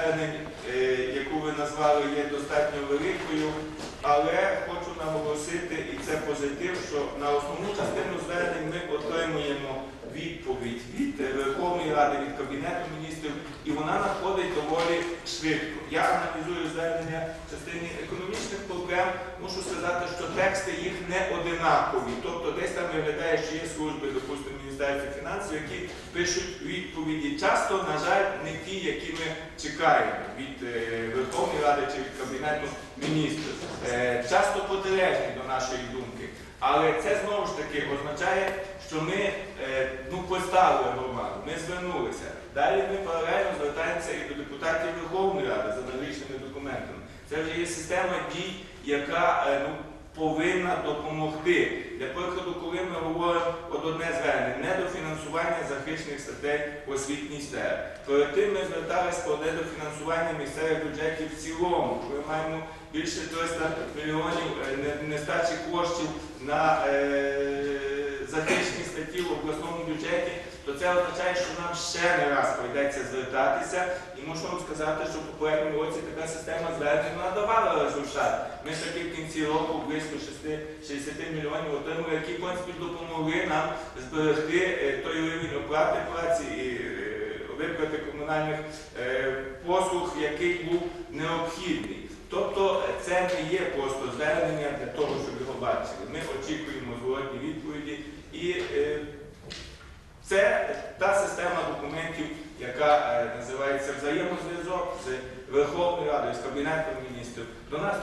е, яку ви назвали, є достатньо великою, але хочу наголосити, і це позитив, що на основну частину звернень ми отримуємо відповідь від Верховної Ради, від Кабінету міністрів, і вона надходить доволі швидко. Я аналізую звернення частини економічних проблем, мушу сказати, що тексти їх не одинакові. Тобто десь там виглядає, що є служби, допустимо, Міністерства фінансів, які пишуть відповіді. Часто, на жаль, не ті, які ми чекаємо від е, Верховної Ради чи від Кабінету міністрів. Е, Часто протилежні до нашої думки. Але це знову ж таки означає, що ми е, ну, поставили громаду, ми звернулися. Далі ми паралельно звертаємося і до депутатів Верховної Ради за аналогічними документами. Це вже є система дій, яка е, ну, повинна допомогти. Для прикладу, коли ми говоримо одне звернення, недофінансування захищених статей в освітній сфері. Перед тим ми зверталися про недофінансування місцевих бюджетів в цілому. Коли маємо більше 300 мільйонів е, нестачі коштів на е, це означає, що нам ще не раз прийдеться звертатися. І мушу вам сказати, що в попередньому році така система звернень вона давала результат. Ми таки в кінці року близько 60 мільйонів отримали, які в принципі допомогли нам зберегти е, той рівень оплати праці і е, виплати комунальних е, послуг, який був необхідний. Тобто це не є просто звернення для того, щоб його бачили. Ми очікуємо зворотні відповіді і це та система документів, яка е, називається взаємозв'язок з Верховною Радою, з Кабінетом міністрів. До нас